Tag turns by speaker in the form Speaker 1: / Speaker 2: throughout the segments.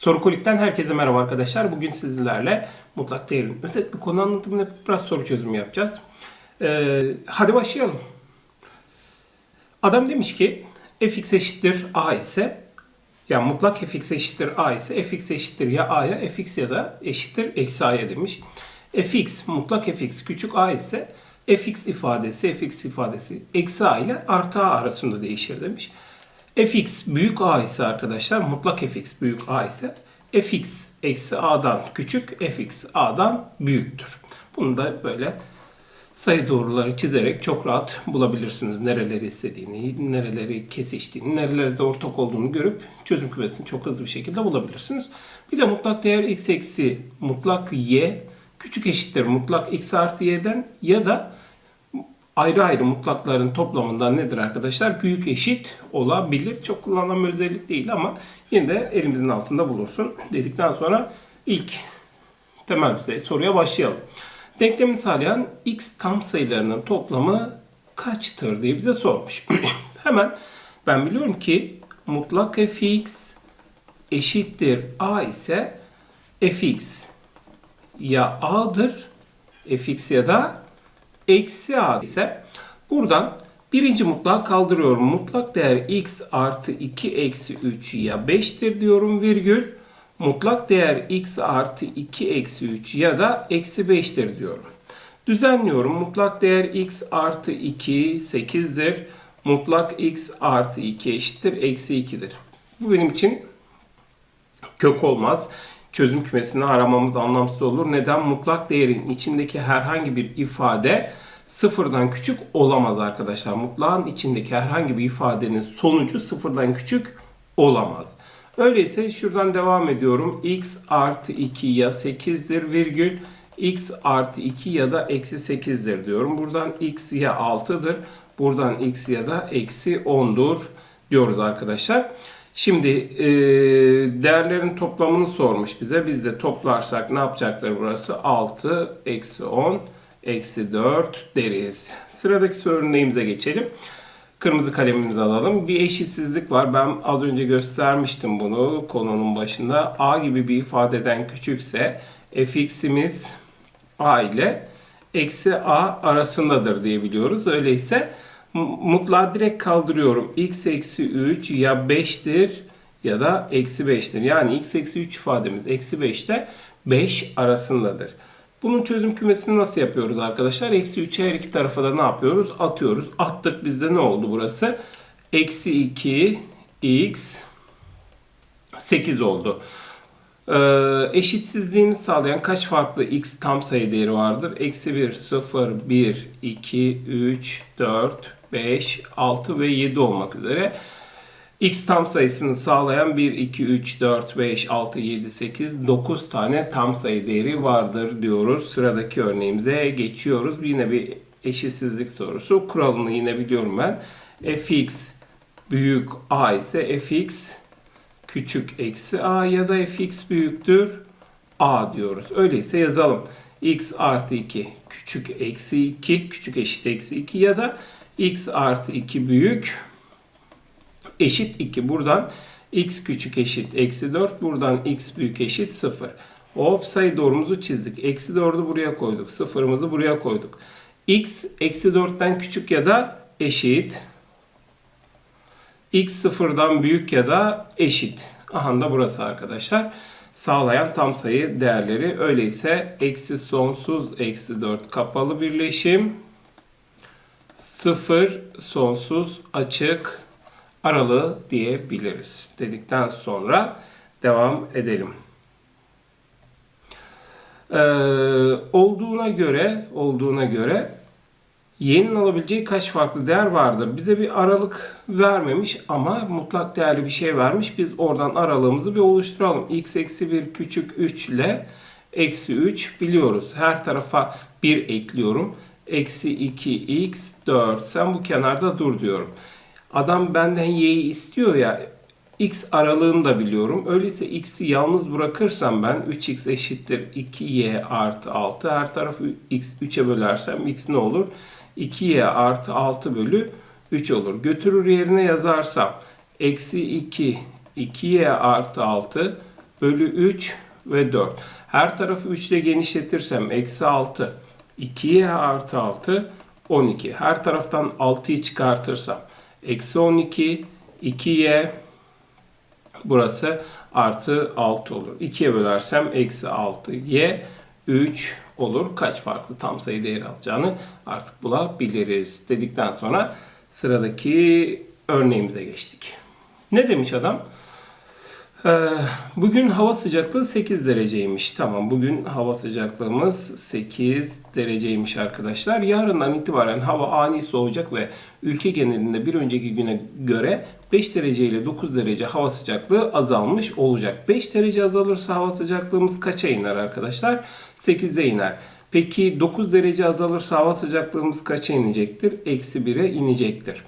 Speaker 1: Sorukolik'ten herkese merhaba arkadaşlar. Bugün sizlerle mutlak değerin özet bir konu anlatımıyla biraz soru çözümü yapacağız. Ee, hadi başlayalım. Adam demiş ki fx eşittir a ise yani mutlak fx eşittir a ise fx eşittir ya a'ya fx ya da eşittir eksi a'ya demiş. fx mutlak fx küçük a ise fx ifadesi fx ifadesi eksi a ile artı a arasında değişir demiş. Fx büyük a ise arkadaşlar mutlak fx büyük a ise fx eksi a'dan küçük fx a'dan büyüktür. Bunu da böyle sayı doğruları çizerek çok rahat bulabilirsiniz. Nereleri istediğini, nereleri kesiştiğini, nerelerde ortak olduğunu görüp çözüm kümesini çok hızlı bir şekilde bulabilirsiniz. Bir de mutlak değer x eksi mutlak y küçük eşittir mutlak x artı y'den ya da ayrı ayrı mutlakların toplamından nedir arkadaşlar? Büyük eşit olabilir. Çok kullanılan bir özellik değil ama yine de elimizin altında bulursun dedikten sonra ilk temel düzey soruya başlayalım. Denklemi sağlayan x tam sayılarının toplamı kaçtır diye bize sormuş. Hemen ben biliyorum ki mutlak fx eşittir a ise fx ya a'dır fx ya da eksi a ise buradan birinci mutlağı kaldırıyorum. Mutlak değer x artı 2 eksi 3 ya 5'tir diyorum virgül. Mutlak değer x artı 2 eksi 3 ya da eksi 5'tir diyorum. Düzenliyorum. Mutlak değer x artı 2 8'dir. Mutlak x artı 2 eşittir. Eksi 2'dir. Bu benim için kök olmaz. Çözüm kümesini aramamız anlamsız olur. Neden? Mutlak değerin içindeki herhangi bir ifade sıfırdan küçük olamaz arkadaşlar. Mutlağın içindeki herhangi bir ifadenin sonucu sıfırdan küçük olamaz. Öyleyse şuradan devam ediyorum. x artı 2 ya 8'dir virgül x artı 2 ya da eksi 8'dir diyorum. Buradan x ya 6'dır. Buradan x ya da eksi 10'dur diyoruz arkadaşlar. Şimdi e, değerlerin toplamını sormuş bize. Biz de toplarsak ne yapacaktır burası? 6 eksi 10 eksi 4 deriz. Sıradaki örneğimize geçelim. Kırmızı kalemimizi alalım. Bir eşitsizlik var. Ben az önce göstermiştim bunu konunun başında. A gibi bir ifadeden küçükse fx'imiz a ile eksi a arasındadır diye biliyoruz. Öyleyse mutlağı direkt kaldırıyorum. x eksi 3 ya 5'tir ya da eksi 5'tir. Yani x eksi 3 ifademiz eksi 5'te 5 arasındadır. Bunun çözüm kümesini nasıl yapıyoruz arkadaşlar? Eksi 3'e her iki tarafa da ne yapıyoruz? Atıyoruz. Attık bizde ne oldu burası? Eksi 2 x 8 oldu. Ee, eşitsizliğini sağlayan kaç farklı x tam sayı değeri vardır? Eksi 1, 0, 1, 2, 3, 4, 5, 6 ve 7 olmak üzere x tam sayısını sağlayan 1, 2, 3, 4, 5, 6, 7, 8, 9 tane tam sayı değeri vardır diyoruz. Sıradaki örneğimize geçiyoruz. Yine bir eşitsizlik sorusu. Kuralını yine biliyorum ben. fx büyük a ise fx küçük eksi a ya da fx büyüktür a diyoruz. Öyleyse yazalım. x artı 2 küçük eksi 2 küçük eşit eksi 2 ya da x artı 2 büyük eşit 2. Buradan x küçük eşit eksi 4. Buradan x büyük eşit 0. Hop sayı doğrumuzu çizdik. Eksi 4'ü buraya koyduk. Sıfırımızı buraya koyduk. x eksi 4'ten küçük ya da eşit. x sıfırdan büyük ya da eşit. Aha da burası arkadaşlar. Sağlayan tam sayı değerleri. Öyleyse eksi sonsuz eksi 4 kapalı birleşim. 0 sonsuz açık aralığı diyebiliriz. Dedikten sonra devam edelim. Ee, olduğuna göre olduğuna göre y'nin alabileceği kaç farklı değer vardır? Bize bir aralık vermemiş ama mutlak değerli bir şey vermiş. Biz oradan aralığımızı bir oluşturalım. x eksi 1 küçük 3 ile eksi 3 biliyoruz. Her tarafa 1 ekliyorum. Eksi 2x 4. Sen bu kenarda dur diyorum. Adam benden y'yi istiyor ya x aralığını da biliyorum. Öyleyse x'i yalnız bırakırsam ben 3x eşittir 2y artı 6. Her tarafı x 3'e bölersem x ne olur? 2y artı 6 bölü 3 olur. Götürür yerine yazarsam eksi 2 2y artı 6 bölü 3 ve 4. Her tarafı 3 ile genişletirsem eksi 6. 2y artı 6 12. Her taraftan 6'yı çıkartırsam eksi 12 2y burası artı 6 olur. 2'ye bölersem eksi 6 y 3 olur. Kaç farklı tam sayı değeri alacağını artık bulabiliriz dedikten sonra sıradaki örneğimize geçtik. Ne demiş adam? Ee, bugün hava sıcaklığı 8 dereceymiş. Tamam bugün hava sıcaklığımız 8 dereceymiş arkadaşlar. Yarından itibaren hava ani soğuyacak ve ülke genelinde bir önceki güne göre 5 derece ile 9 derece hava sıcaklığı azalmış olacak. 5 derece azalırsa hava sıcaklığımız kaça iner arkadaşlar? 8'e iner. Peki 9 derece azalırsa hava sıcaklığımız kaça inecektir? Eksi 1'e inecektir.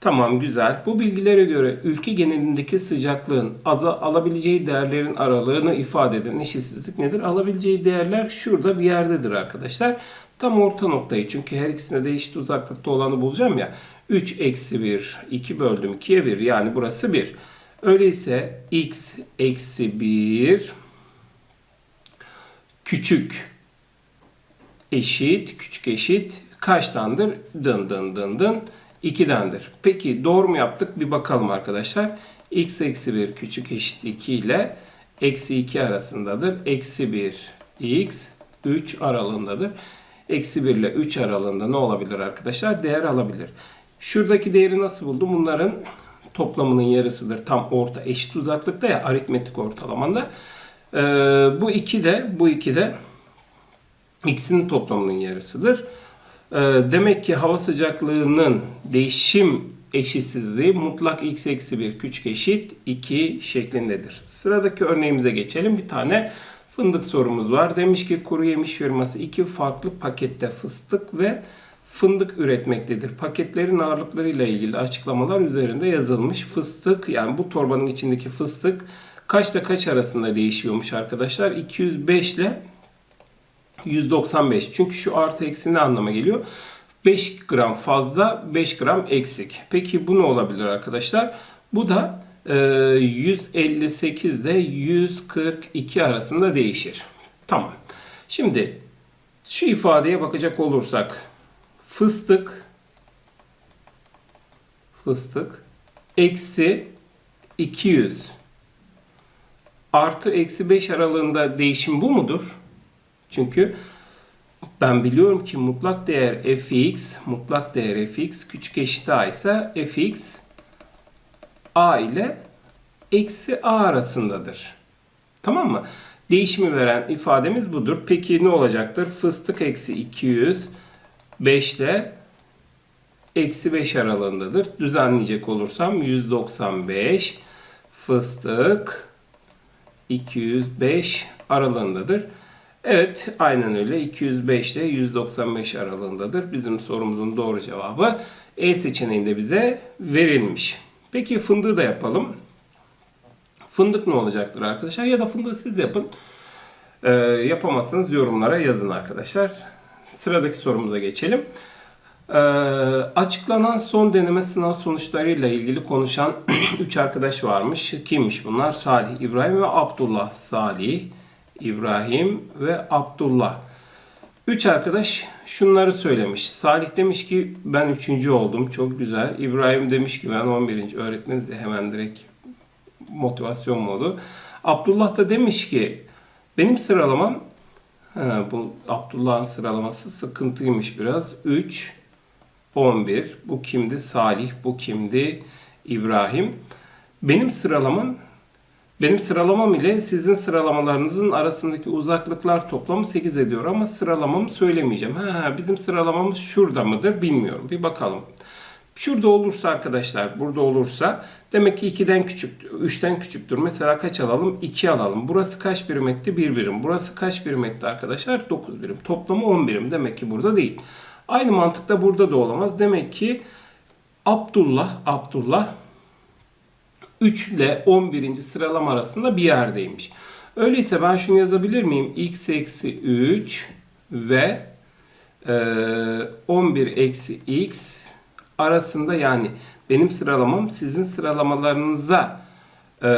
Speaker 1: Tamam güzel. Bu bilgilere göre ülke genelindeki sıcaklığın aza, alabileceği değerlerin aralığını ifade eden eşitsizlik nedir? Alabileceği değerler şurada bir yerdedir arkadaşlar. Tam orta noktayı çünkü her ikisine de eşit uzaklıkta olanı bulacağım ya. 3 eksi 1, 2 böldüm 2'ye 1 yani burası 1. Öyleyse x eksi 1 küçük eşit, küçük eşit kaçtandır? Dın dın dın dın 2'dendir. Peki doğru mu yaptık? Bir bakalım arkadaşlar. x eksi 1 küçük eşit 2 ile eksi 2 arasındadır. Eksi 1 x 3 aralığındadır. Eksi 1 ile 3 aralığında ne olabilir arkadaşlar? Değer alabilir. Şuradaki değeri nasıl buldum? Bunların toplamının yarısıdır. Tam orta eşit uzaklıkta ya aritmetik ortalamanda. Ee, bu 2 de bu 2 de x'in toplamının yarısıdır. Ee, demek ki hava sıcaklığının değişim eşitsizliği mutlak x eksi 1 küçük eşit 2 şeklindedir. Sıradaki örneğimize geçelim. Bir tane fındık sorumuz var. Demiş ki kuru yemiş firması iki farklı pakette fıstık ve fındık üretmektedir. Paketlerin ağırlıklarıyla ilgili açıklamalar üzerinde yazılmış. Fıstık yani bu torbanın içindeki fıstık kaçta kaç arasında değişiyormuş arkadaşlar? 205 ile 195. Çünkü şu artı eksi ne anlama geliyor? 5 gram fazla 5 gram eksik. Peki bu ne olabilir arkadaşlar? Bu da e, 158 ile 142 arasında değişir. Tamam. Şimdi şu ifadeye bakacak olursak fıstık fıstık eksi 200 artı eksi 5 aralığında değişim bu mudur? Çünkü ben biliyorum ki mutlak değer fx, mutlak değer fx küçük eşit a ise fx a ile eksi a arasındadır. Tamam mı? Değişimi veren ifademiz budur. Peki ne olacaktır? Fıstık eksi 200 5 ile eksi 5 aralığındadır. Düzenleyecek olursam 195 fıstık 205 aralığındadır. Evet, aynen öyle. 205 ile 195 aralığındadır. Bizim sorumuzun doğru cevabı E seçeneğinde bize verilmiş. Peki fındığı da yapalım. Fındık ne olacaktır arkadaşlar? Ya da fındığı siz yapın. Ee, yapamazsanız yorumlara yazın arkadaşlar. Sıradaki sorumuza geçelim. Ee, açıklanan son deneme sınav sonuçlarıyla ilgili konuşan 3 arkadaş varmış. Kimmiş bunlar? Salih, İbrahim ve Abdullah. Salih, İbrahim ve Abdullah. Üç arkadaş şunları söylemiş. Salih demiş ki ben üçüncü oldum. Çok güzel. İbrahim demiş ki ben 11. öğretmeniz hemen direkt motivasyon modu. Abdullah da demiş ki benim sıralamam ha, bu Abdullah'ın sıralaması sıkıntıymış biraz. 3 11. Bu kimdi? Salih. Bu kimdi? İbrahim. Benim sıralamam benim sıralamam ile sizin sıralamalarınızın arasındaki uzaklıklar toplamı 8 ediyor ama sıralamamı söylemeyeceğim. Ha, bizim sıralamamız şurada mıdır bilmiyorum. Bir bakalım. Şurada olursa arkadaşlar, burada olursa demek ki 2'den küçük, 3'ten küçüktür. Mesela kaç alalım? 2 alalım. Burası kaç birim etti? 1 birim. Burası kaç birim etti arkadaşlar? 9 birim. Toplamı 10 birim. Demek ki burada değil. Aynı mantıkta burada da olamaz. Demek ki Abdullah, Abdullah 3 ile 11. sıralama arasında bir yerdeymiş. Öyleyse ben şunu yazabilir miyim? x eksi 3 ve e, 11 eksi x arasında yani benim sıralamam sizin sıralamalarınıza Ee,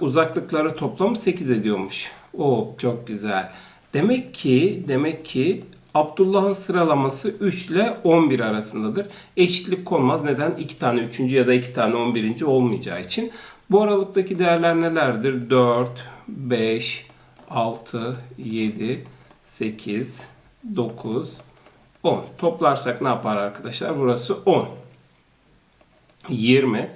Speaker 1: uzaklıkları toplamı 8 ediyormuş. O çok güzel. Demek ki demek ki Abdullah'ın sıralaması 3 ile 11 arasındadır. Eşitlik konmaz. Neden? 2 tane 3. ya da 2 tane 11. olmayacağı için. Bu aralıktaki değerler nelerdir? 4, 5, 6, 7, 8, 9, 10. Toplarsak ne yapar arkadaşlar? Burası 10. 20,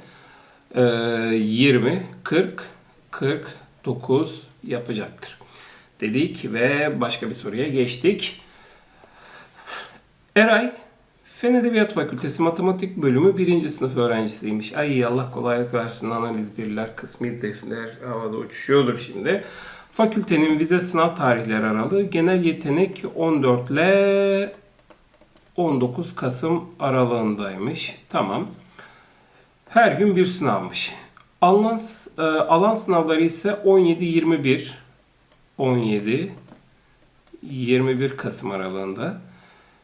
Speaker 1: e, 20, 40, 49 yapacaktır. Dedik ve başka bir soruya geçtik. Eray, Fen Edebiyat Fakültesi Matematik Bölümü 1. sınıf öğrencisiymiş. Ay Allah kolaylık versin. Analiz birler, kısmi defner havada uçuşuyordur şimdi. Fakültenin vize sınav tarihleri aralığı genel yetenek 14 ile 19 Kasım aralığındaymış. Tamam. Her gün bir sınavmış. Alınan, e, alan sınavları ise 17-21 17 21 Kasım aralığında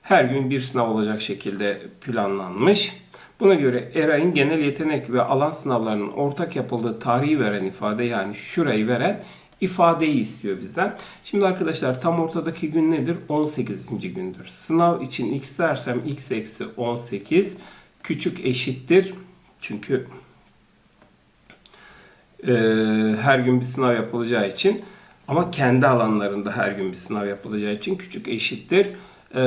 Speaker 1: her gün bir sınav olacak şekilde planlanmış. Buna göre Eray'ın genel yetenek ve alan sınavlarının ortak yapıldığı tarihi veren ifade yani şurayı veren ifadeyi istiyor bizden. Şimdi arkadaşlar tam ortadaki gün nedir? 18. gündür. Sınav için x dersem x eksi 18 küçük eşittir. Çünkü e, her gün bir sınav yapılacağı için ama kendi alanlarında her gün bir sınav yapılacağı için küçük eşittir. E,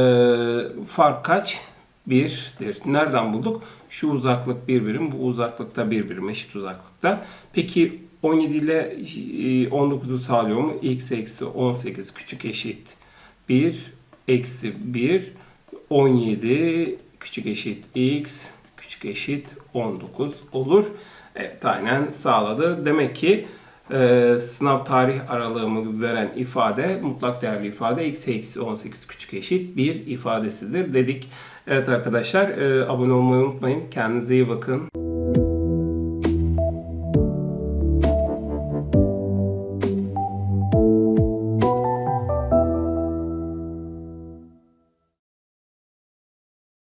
Speaker 1: fark kaç? 1'dir. Nereden bulduk? Şu uzaklık bir birim, bu uzaklıkta bir birim, eşit uzaklıkta. Peki 17 ile 19'u sağlıyor mu? x eksi 18 küçük eşit 1 eksi 1 17 küçük eşit x küçük eşit 19 olur. Evet aynen sağladı. Demek ki e, sınav tarih aralığımı veren ifade mutlak değerli ifade x eksi 18 küçük eşit bir ifadesidir dedik. Evet arkadaşlar e, abone olmayı unutmayın. Kendinize iyi bakın.